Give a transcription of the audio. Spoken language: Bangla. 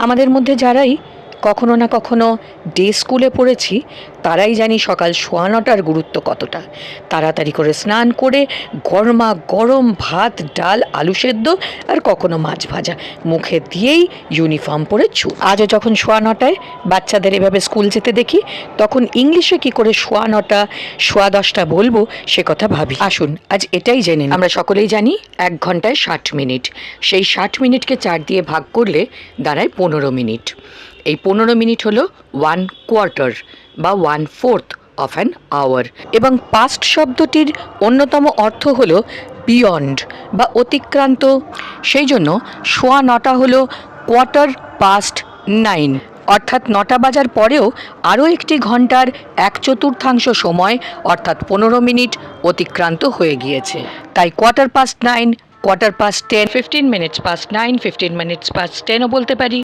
আমাদের মধ্যে যারাই কখনো না কখনো ডে স্কুলে পড়েছি, তারাই জানি সকাল সোয়া নটার গুরুত্ব কতটা। তাড়াতাড়ি করে স্নান করে গরমা গরম ভাত, ডাল, আলু সেদ্ধ আর কখনো মাছ ভাজা। মুখে দিয়েই ইউনিফর্ম পরে ছুট আজও যখন সোয়া নটায় বাচ্চাদের এভাবে স্কুল যেতে দেখি, তখন ইংলিশে কি করে সোয়া নটা, সোয়া দশটা বলব সে কথা ভাবি। আসুন, আজ এটাই জেনে আমরা সকলেই জানি এক ঘন্টায় ষাট মিনিট। সেই ষাট মিনিটকে চার দিয়ে ভাগ করলে দাঁড়ায় পনেরো মিনিট। এই পনেরো মিনিট হলো ওয়ান কোয়ার্টার বা one fourth of an hour এবং পাস্ট শব্দটির অন্যতম অর্থ হলো বিয়ন্ড বা অতিক্রান্ত। সেই জন্য সোয়া নটা হলো কোয়ার্টার পাস্ট নাইন অর্থাৎ নটা বাজার পরেও আরও একটি ঘণ্টার এক চতুর্থাংশ সময়, অর্থাৎ পনেরো মিনিট অতিক্রান্ত হয়ে গিয়েছে। তাই quarter past nine quarter past ten fifteen minutes past nine fifteen minutes past টেনও বলতে পারি।